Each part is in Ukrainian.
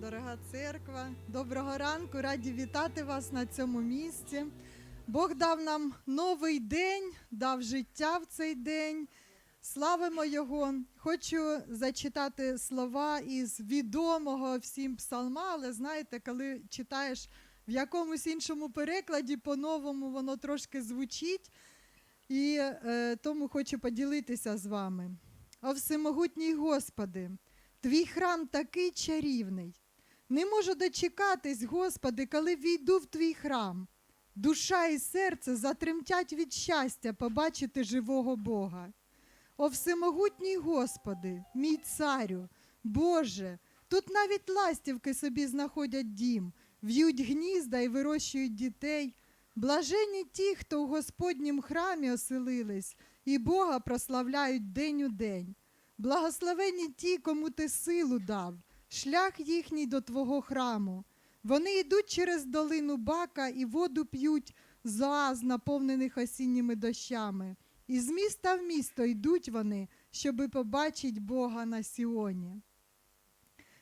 дорога церква. Доброго ранку, раді вітати вас на цьому місці. Бог дав нам новий день, дав життя в цей день. Славимо Його. Хочу зачитати слова із відомого всім псалма, але знаєте, коли читаєш в якомусь іншому перекладі, по-новому воно трошки звучить. І е, тому хочу поділитися з вами. О всемогутній Господи, твій храм такий чарівний. Не можу дочекатись, Господи, коли війду в твій храм. Душа і серце затремтять від щастя побачити живого Бога. О всемогутній Господи, мій царю, Боже, тут навіть ластівки собі знаходять дім, в'ють гнізда і вирощують дітей. Блажені ті, хто у Господнім храмі оселились, і Бога прославляють день у день. Благословені ті, кому ти силу дав, шлях їхній до Твого храму. Вони йдуть через долину бака і воду п'ють з оаз, наповнених осінніми дощами. І з міста в місто йдуть вони, щоби побачить Бога на Сіоні.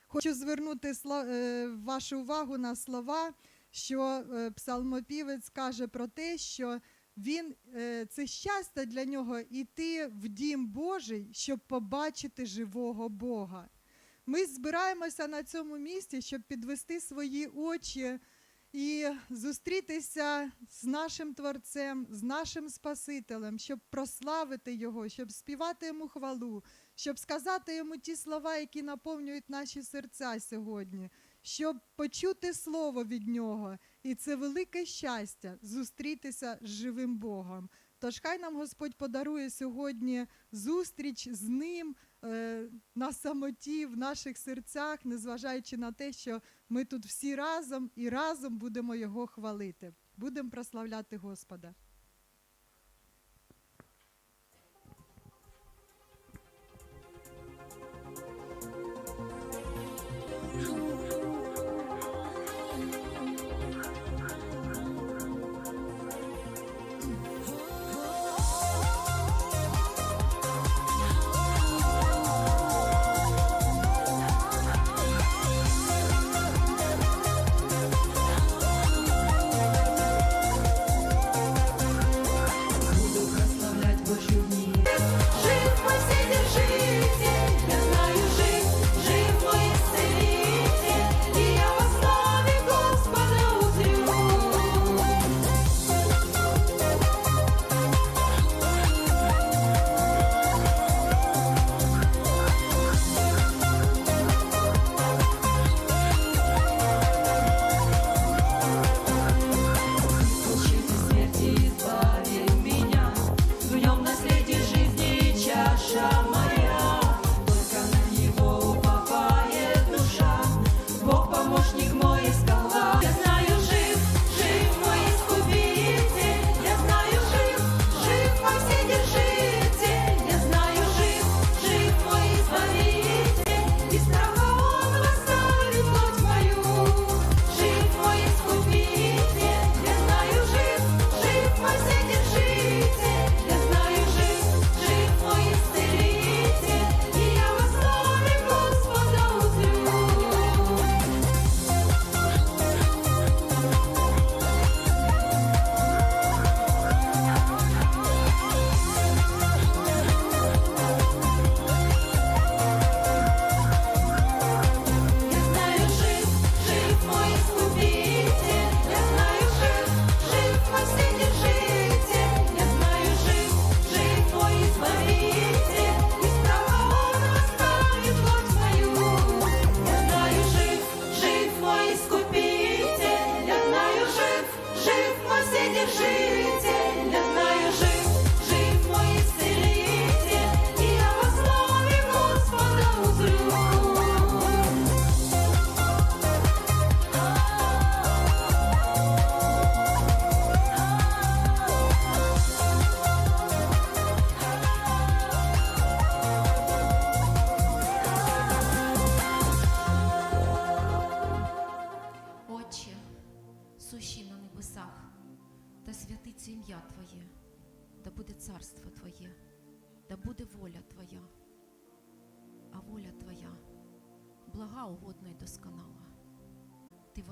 Хочу звернути е, вашу увагу на слова, що е, псалмопівець каже про те, що він е, це щастя для нього йти в дім Божий, щоб побачити живого Бога. Ми збираємося на цьому місці, щоб підвести свої очі і зустрітися з нашим Творцем, з нашим Спасителем, щоб прославити Його, щоб співати йому хвалу, щоб сказати йому ті слова, які наповнюють наші серця сьогодні, щоб почути слово від нього. І це велике щастя зустрітися з живим Богом. Тож хай нам Господь подарує сьогодні зустріч з ним е, на самоті в наших серцях, незважаючи на те, що ми тут всі разом і разом будемо його хвалити. Будемо прославляти Господа. буде ім'я Твоє, да буде царство Твоє, да буде воля Твоя, а воля Твоя, блага угодна й досконала. Ти